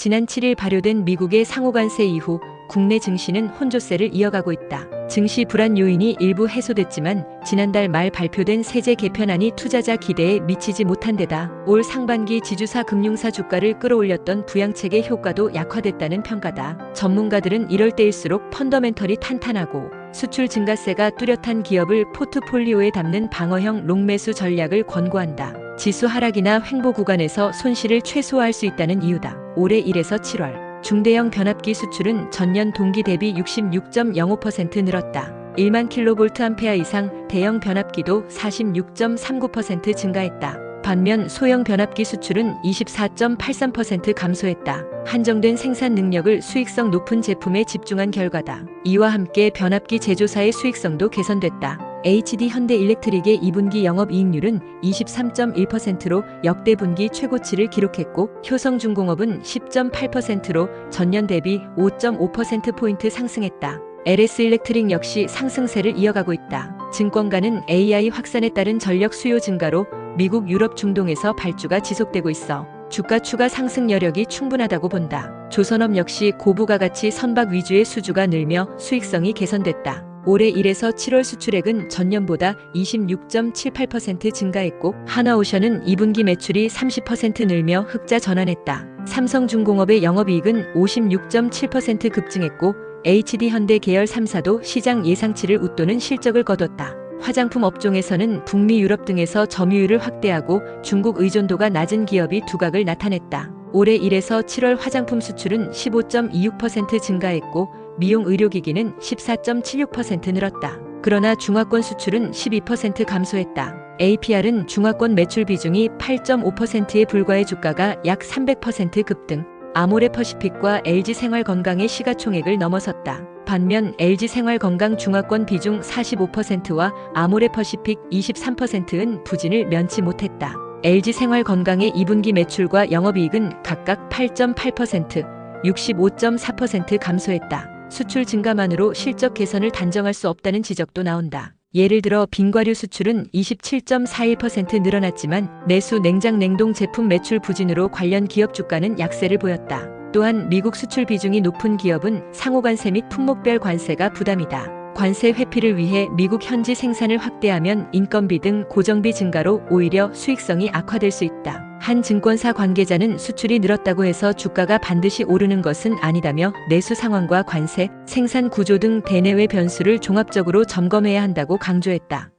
지난 7일 발효된 미국의 상호관세 이후 국내 증시는 혼조세를 이어가고 있다. 증시 불안 요인이 일부 해소됐지만 지난달 말 발표된 세제 개편안이 투자자 기대에 미치지 못한 데다 올 상반기 지주사 금융사 주가를 끌어올렸던 부양책의 효과도 약화됐다는 평가다. 전문가들은 이럴 때일수록 펀더멘털이 탄탄하고 수출 증가세가 뚜렷한 기업을 포트폴리오에 담는 방어형 롱매수 전략을 권고한다. 지수 하락이나 횡보 구간에서 손실을 최소화할 수 있다는 이유다. 올해 1에서 7월 중대형 변압기 수출은 전년 동기 대비 66.05% 늘었다. 1만 킬로볼트 암페어 이상 대형 변압기도 46.39% 증가했다. 반면 소형 변압기 수출은 24.83% 감소했다. 한정된 생산 능력을 수익성 높은 제품에 집중한 결과다. 이와 함께 변압기 제조사의 수익성도 개선됐다. HD 현대 일렉트릭의 2분기 영업이익률은 23.1%로 역대 분기 최고치를 기록했고 효성중공업은 10.8%로 전년 대비 5.5%포인트 상승했다. LS 일렉트릭 역시 상승세를 이어가고 있다. 증권가는 AI 확산에 따른 전력 수요 증가로 미국 유럽 중동에서 발주가 지속되고 있어 주가 추가 상승 여력이 충분하다고 본다. 조선업 역시 고부가 가치 선박 위주의 수주가 늘며 수익성이 개선됐다. 올해 1에서 7월 수출액은 전년보다 26.78% 증가했고 하나오션은 2분기 매출이 30% 늘며 흑자 전환했다. 삼성중공업의 영업이익은 56.7% 급증했고 HD 현대 계열 3사도 시장 예상치를 웃도는 실적을 거뒀다. 화장품 업종에서는 북미 유럽 등에서 점유율을 확대하고 중국 의존도가 낮은 기업이 두각을 나타냈다. 올해 1에서 7월 화장품 수출은 15.26% 증가했고 미용 의료기기는 14.76% 늘었다. 그러나 중화권 수출은 12% 감소했다. APR은 중화권 매출 비중이 8.5%에 불과해 주가가 약 300% 급등. 아모레 퍼시픽과 LG 생활건강의 시가총액을 넘어섰다. 반면 LG 생활건강 중화권 비중 45%와 아모레 퍼시픽 23%은 부진을 면치 못했다. LG 생활건강의 2분기 매출과 영업이익은 각각 8.8%, 65.4% 감소했다. 수출 증가만으로 실적 개선을 단정할 수 없다는 지적도 나온다. 예를 들어 빙과류 수출은 27.41% 늘어났지만 내수 냉장 냉동 제품 매출 부진으로 관련 기업 주가는 약세를 보였다. 또한 미국 수출 비중이 높은 기업은 상호관세 및 품목별 관세가 부담이다. 관세 회피를 위해 미국 현지 생산을 확대하면 인건비 등 고정비 증가로 오히려 수익성이 악화될 수 있다. 한 증권사 관계자는 수출이 늘었다고 해서 주가가 반드시 오르는 것은 아니다며 내수 상황과 관세, 생산 구조 등 대내외 변수를 종합적으로 점검해야 한다고 강조했다.